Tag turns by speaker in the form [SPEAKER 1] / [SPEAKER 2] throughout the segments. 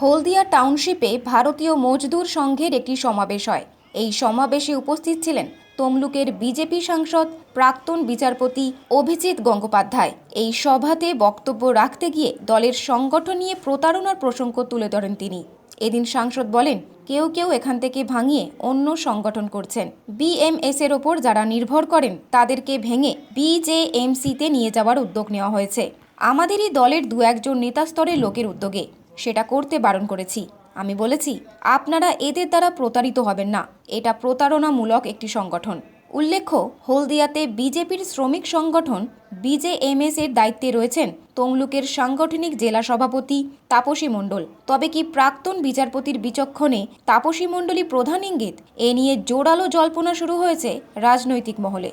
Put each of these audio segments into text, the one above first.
[SPEAKER 1] হলদিয়া টাউনশিপে ভারতীয় মজদুর সংঘের একটি সমাবেশ হয়। এই সমাবেশে উপস্থিত ছিলেন তমলুকের বিজেপি সাংসদ প্রাক্তন বিচারপতি অভিজিৎ গঙ্গোপাধ্যায়। এই সভাতে বক্তব্য রাখতে গিয়ে দলের সংগঠন নিয়ে প্রতারণার প্রসঙ্গ তুলে ধরেন তিনি। এদিন সাংসদ বলেন, কেউ কেউ এখান থেকে ভাঙিয়ে অন্য সংগঠন করছেন। বিএমএস এর ওপর যারা নির্ভর করেন, তাদেরকে ভেঙে বিজেএমসিতে নিয়ে যাওয়ার উদ্যোগ নেওয়া হয়েছে। আমাদেরই দলের দু একজন নেতা স্তরের লোকের উদ্যোগে সেটা করতে বারণ করেছি। আমি বলেছি, আপনারা এদের দ্বারা প্রতারিত হবেন না। এটা প্রতারণামূলক একটি সংগঠন। উল্লেখ্য, হলদিয়াতে বিজেপির শ্রমিক সংগঠন বিজেএমএস এর দায়িত্বে রয়েছেন তমলুকের সাংগঠনিক জেলা সভাপতি তাপসী মণ্ডল। তবে কি প্রাক্তন বিচারপতির বিচক্ষণে তাপসী মণ্ডলী প্রধান ইঙ্গিত? এ নিয়ে জোরালো জল্পনা শুরু হয়েছে রাজনৈতিক মহলে।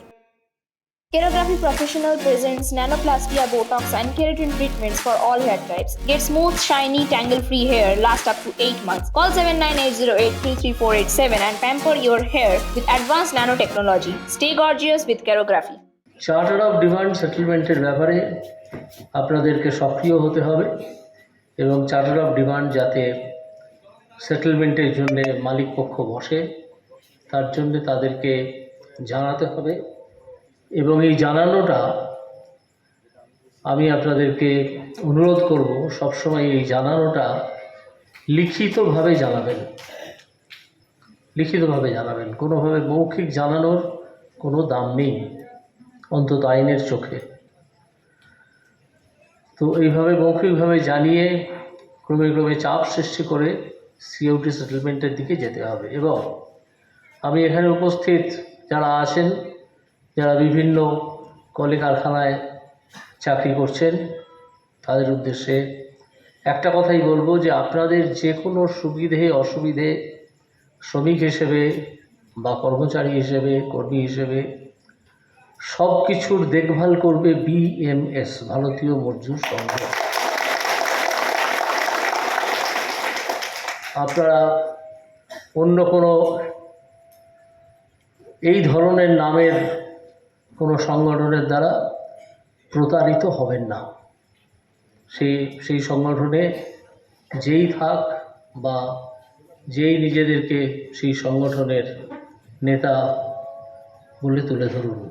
[SPEAKER 2] Kerography Professional presents nanoplastia, Botox, and keratin treatments for all hair types. Get smooth, shiny, tangle-free hair last up to 8 months. Call 7980833487 and pamper your hair with advanced nanotechnology. Stay gorgeous with Kerography.
[SPEAKER 3] Charter of demand সেটেলমেন্টের ব্যাপারে আপনাদেরকে সক্রিয় হতে হবে এবং charter of demand যাতে সেটেলমেন্টের জন্য মালিক পক্ষ বসে তার জন্য তাদেরকে জানাতে হবে এবং এই জানানোটা আমি আপনাদেরকে অনুরোধ করব, সবসময় এই জানানোটা লিখিতভাবে জানাবেন। লিখিতভাবে জানাবেন। কোনোভাবে মৌখিক জানানোর কোনো দাম নেই, অন্তত আইনের চোখে। তো এইভাবে মৌখিকভাবে জানিয়ে ক্রমে ক্রমে চাপ সৃষ্টি করে সিওটি সেটেলমেন্টের দিকে যেতে হবে। এবং আমি এখানে উপস্থিত যারা আছেন যারা বিভিন্ন কলকারখানায় চাকরি করছেন, তাদের উদ্দেশ্যে একটা কথাই বলব যে আপনাদের যে কোনো সুবিধে, অসুবিধে শ্রমিক হিসেবে বা কর্মচারী হিসেবে, কর্মী হিসেবে সব কিছুর দেখভাল করবে বিএমএস, ভারতীয় মজদুর সংঘ। আপনারা অন্য কোনো এই ধরনের নামের কোনো সংগঠনের দ্বারা প্রতারিত হবেন না। সে, সেই সংগঠনে যেই থাক বা যেই নিজেদেরকে সেই সংগঠনের নেতা বলে তুলে ধরুন।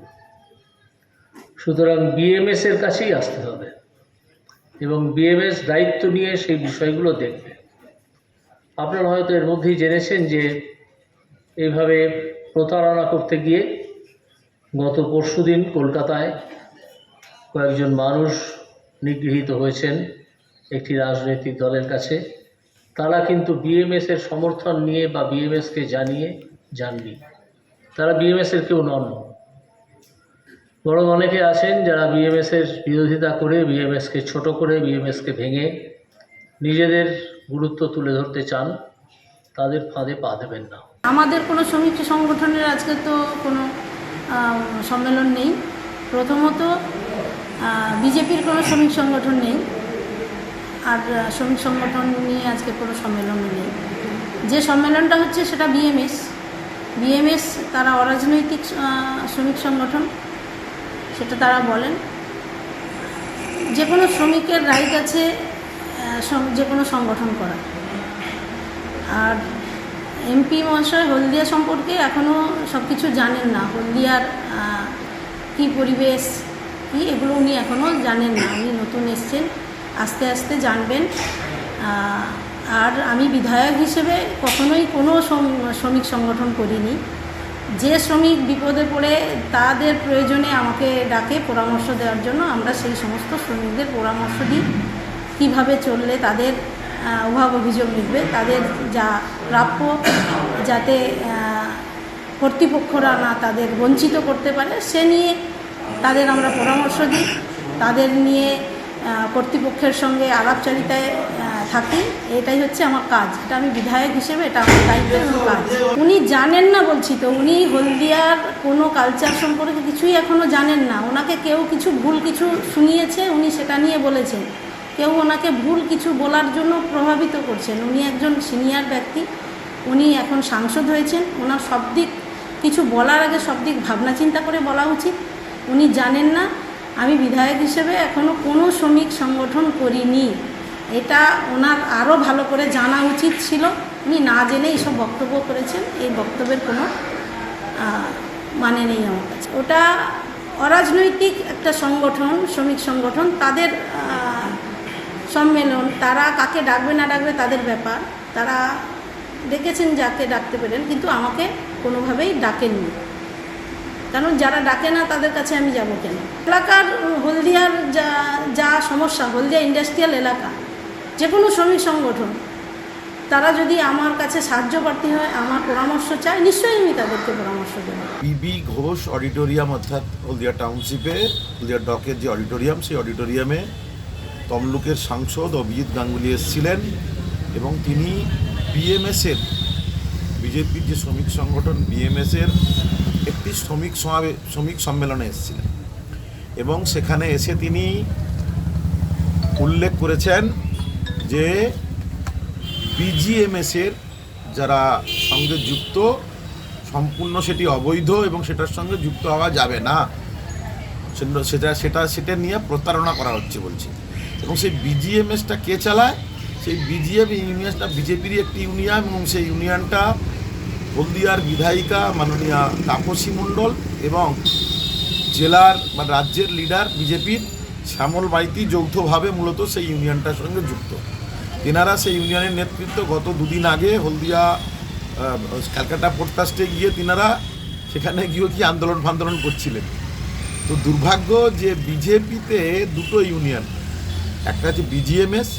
[SPEAKER 3] সুতরাং বিএমএস এর কাছেই আসতে হবে এবং বিএমএস দায়িত্ব নিয়ে সেই বিষয়গুলো দেখবে। আপনারা হয়তো এর মধ্যেই জেনেছেন যে এইভাবে প্রতারণা করতে গিয়ে গত পরশুদিন কলকাতায় কয়েকজন মানুষ নিগৃহীত হয়েছেন একটি রাজনৈতিক দলের কাছে। তারা কিন্তু বিএমএস এর সমর্থন নিয়ে বা বিএমএসকে জানিয়ে যাননি। তারা বিএমএস এর কেউ নন। বরং অনেকে আছেন যারা বিএমএসের বিরোধিতা করে বিএমএসকে ছোট করে বিএমএসকে ভেঙে নিজেদের গুরুত্ব তুলে ধরতে চান, তাদের ফাঁদে পা দেবেন না।
[SPEAKER 4] আমাদের কোনো শ্রমিক সংগঠনের আজকে তো কোনো সম্মেলন নেই। প্রথমত বিজেপির কোনো শ্রমিক সংগঠন নেই। আর শ্রমিক সংগঠন নিয়ে আজকে কোনো সম্মেলন নেই। যে সম্মেলনটা হচ্ছে সেটা বিএমএস। বিএমএস তারা অরাজনৈতিক শ্রমিক সংগঠন, সেটা তারা বলেন। যে কোনো শ্রমিকের রাইট আছে যে কোনো সংগঠন করা আর এমপি মহাশয় হলদিয়া সম্পর্কে এখনও সব কিছু জানেন না। হলদিয়ার কী পরিবেশ, কী এগুলো উনি এখনও জানেন না। উনি নতুন এসছেন, আস্তে আস্তে জানবেন। আর আমি বিধায়ক হিসেবে কখনোই কোনো শ্রমিক সংগঠন করিনি। যে শ্রমিক বিপদে পড়ে তাদের প্রয়োজনে আমাকে ডাকে পরামর্শ দেওয়ার জন্য আমরা সেই সমস্ত শ্রমিকদের পরামর্শ দিই। কীভাবে চললে তাদের অভাব অভিযোগ লিখবে। তাদের যা প্রাপ্য, যাতে কর্তৃপক্ষরা না তাদের বঞ্চিত করতে পারে, সে নিয়ে তাদের আমরা পরামর্শ দিই। তাদের নিয়ে কর্তৃপক্ষের সঙ্গে আলাপচারিতায় থাকি। এটাই হচ্ছে আমার কাজ। এটা আমি বিধায়ক হিসেবে, এটা আমার দায়িত্ব কাজ। উনি জানেন না বলছি তো, উনি হলদিয়ার কোনো কালচার সম্পর্কে কিছুই এখনও জানেন না। ওনাকে কেউ কিছু ভুল কিছু শুনিয়েছে, উনি সেটা নিয়ে বলেছেন। কেউ ওনাকে ভুল কিছু বলার জন্য প্রভাবিত করছেন। উনি একজন সিনিয়র ব্যক্তি, উনি এখন সাংসদ হয়েছেন। ওনার সব দিক, কিছু বলার আগে সব দিক ভাবনা চিন্তা করে বলা উচিত। উনি জানেন না, আমি বিধায়ক হিসেবে এখনও কোনো শ্রমিক সংগঠন করিনি। এটা ওনার আরও ভালো করে জানা উচিত ছিল। উনি না জেনে এইসব বক্তব্য করেছেন। এই বক্তব্যের কোনো মানে নেই আমার কাছে। ওটা অরাজনৈতিক একটা সংগঠন, শ্রমিক সংগঠন। তাদের সম্মেলন, তারা কাকে ডাকবে না ডাকবে তাদের ব্যাপার। তারা ডেকেছেন যাকে ডাকতে পারেন, কিন্তু আমাকে কোনোভাবেই ডাকেননি। কারণ যারা ডাকে না, তাদের কাছে আমি যাব কেন? এলাকার হলদিয়ার যা যা সমস্যা, হলদিয়া ইন্ডাস্ট্রিয়াল এলাকা যে কোনো শ্রমিক সংগঠন, তারা যদি আমার কাছে সাহায্য প্রার্থী হয়, আমার পরামর্শ চায়, নিশ্চয়ই আমি তাদেরকে পরামর্শ দেবো।
[SPEAKER 5] বিবি ঘোষ অডিটোরিয়াম অর্থাৎ হলদিয়া টাউনশিপে, হলদিয়া ডকের যে অডিটোরিয়াম, সেই অডিটোরিয়ামে তমলুকের সাংসদ অভিজিৎ গাঙ্গুলি এসেছিলেন এবং তিনি বিএমএসের, বিজেপির যে শ্রমিক সংগঠন বিএমএসের একটি শ্রমিক সমাবে, শ্রমিক সম্মেলনে এসেছিলেন। এবং সেখানে এসে তিনি উল্লেখ করেছেন যে বিজিএমএসের যারা সঙ্গে যুক্ত, সম্পূর্ণ সেটি অবৈধ এবং সেটার সঙ্গে যুক্ত হওয়া যাবে না। সেটা- সেটা সেটা সেটা নিয়ে প্রতারণা করা হচ্ছে বলছে। এবং সেই বিজিএমএসটা কে চালায়? সেই বিজিএম ইউনিয়নটা, বিজেপিরই একটি ইউনিয়ন এবং সেই ইউনিয়নটা হলদিয়ার বিধায়িকা মাননীয়া তাপসী মণ্ডল এবং জেলার বা রাজ্যের লিডার বিজেপির শ্যামল মাইতি যৌথভাবে মূলত সেই ইউনিয়নটার সঙ্গে যুক্ত। তেনারা সেই ইউনিয়নের নেতৃত্ব গত দুদিন আগে হলদিয়া ক্যালকাটা পোর্টকাস্টে গিয়ে তিনারা সেখানে গিয়ে কি আন্দোলন ফান্দোলন করছিলেন। তো দুর্ভাগ্য যে বিজেপিতে দুটো ইউনিয়ন একটা হচ্ছে বিজিএমএস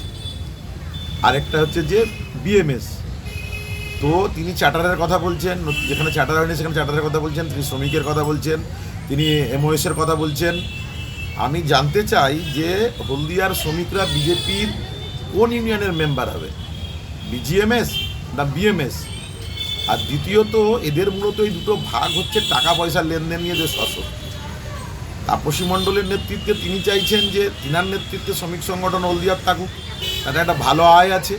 [SPEAKER 5] আর একটা হচ্ছে যে বিএমএস তো তিনি চার্টারের কথা বলছেন, যেখানে চার্টার হয়নি সেখানে চার্টারের কথা বলছেন, তিনি শ্রমিকের কথা বলছেন, তিনি এমওএসের কথা বলছেন। আমি জানতে চাই যে হলদিয়ার শ্রমিকরা বিজেপির কোন ইউনিয়নের মেম্বার হবে? বিজিএমএস না বিএমএস আর দ্বিতীয়ত, এদের মূলত এই দুটো ভাগ হচ্ছে টাকা পয়সা লেনদেন নিয়ে যে শস্য তাপসী মণ্ডলের নেতৃত্বে তিনি চাইছেন যে তিনার নেতৃত্বে শ্রমিক সংগঠন হলদিয়ার থাকুক। তাতে একটা ভালো আয় আছে,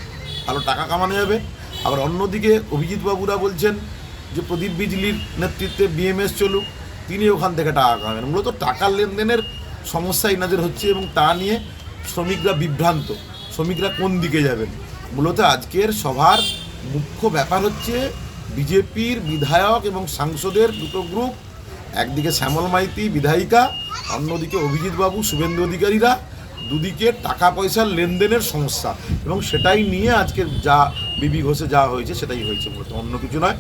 [SPEAKER 5] ভালো টাকা কামানো যাবে। আবার অন্যদিকে অভিজিৎ বাবুরা বলছেন যে প্রদীপ বিজলির নেতৃত্বে বিএমএস চলুক, তিনি ওখান থেকে টাকা কামাবেন। মূলত টাকার লেনদেনের সমস্যা ইনাদের হচ্ছে এবং তা নিয়ে শ্রমিকরা বিভ্রান্ত। শ্রমিকরা কোন দিকে যাবেন? মূলত আজকের সভার মুখ্য ব্যাপার হচ্ছে বিজেপির বিধায়ক এবং সাংসদের দুটো গ্রুপ একদিকে শ্যামল মাইতি, বিধায়িকা, অন্যদিকে অভিজিৎ বাবু শুভেন্দু অধিকারীরা, দুদিকে টাকা পয়সার লেনদেনের সমস্যা। এবং সেটাই নিয়ে আজকে যা বিবি ঘোষে যা হয়েছে সেটাই হয়েছে মূলত অন্য কিছু নয়।